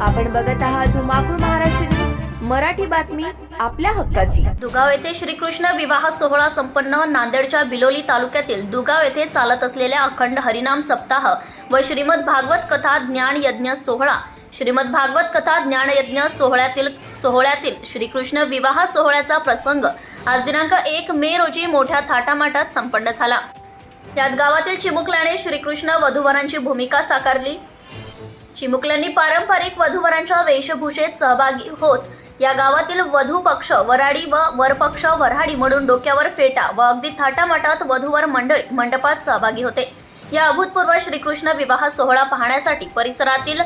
आपण बघत आहात धुमाकूळ महाराष्ट्र मराठी बातमी आपल्या हक्काची. दुगाव येथे श्रीकृष्ण विवाह सोहळा संपन्न नांदेडच्या बिलोली तालुक्यातील दुगाव येथे चालत असलेल्या अखंड हरिनाम सप्ताह व श्रीमद भागवत कथा ज्ञान यज्ञ सोहळा. श्रीमद भागवत कथा ज्ञान यज्ञ सोहळ्यातील सोहळ्यातील श्रीकृष्ण विवाह सोहळ्याचा प्रसंग आज दिनांक एक मे रोजी मोठ्या थाटामाटात संपन्न झाला. यात गावातील चिमुकल्याने श्रीकृष्ण वधूवरांची भूमिका साकारली. चिमुकल्यांनी पारंपरिक वधूवरांच्या वेशभूषेत सहभागी होत. या गावातील वधू पक्ष वराडी व वरपक्ष वऱ्हाडी म्हणून डोक्यावर फेटा व अगदी थाटामाटात वधूवर मंडळी मंडपात सहभागी होते. या अभूतपूर्व श्रीकृष्ण विवाह सोहळा पाहण्यासाठी परिसरातील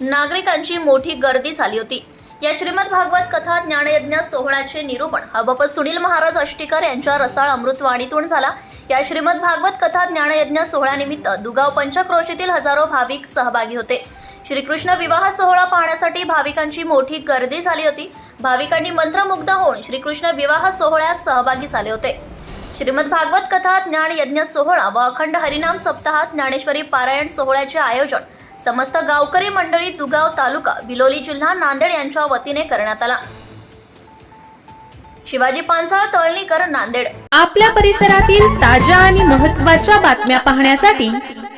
नागरिकांची मोठी गर्दी झाली होती. या श्रीमद भागवत कथा ज्ञानयज्ञ सोहळ्याचे निरूपण हबप सुनील महाराज अष्टीकर यांच्या रसाळ अमृतवाणीतून झाला. या श्रीमद भागवत कथा ज्ञानयज्ञ सोहळ्यानिमित्त दुगाव पंचक्रोशीतील हजारो भाविक सहभागी होते. श्रीकृष्ण विवाह सोहळा पाहण्यासाठी भाविकांची मोठी गर्दी झाली होती. भाविकांनी मंत्रमुग्ध होऊन श्रीकृष्ण विवाह सोहळ्यात सहभागी झाले होते. श्रीमद भागवत कथा ज्ञान यज्ञ सोहळा व अखंड हरिनाम सप्ताहात ज्ञानेश्वरी पारायण सोहळ्याचे आयोजन समस्त गावकरी मंडळी दुगाव तालुका बिलोली जिल्हा नांदेड यांच्या वतीने करण्यात आला. शिवाजी पानसाळ तळणीकर नांदेड. आपल्या परिसरातील ताज्या आणि महत्त्वाच्या बातम्या पाहण्यासाठी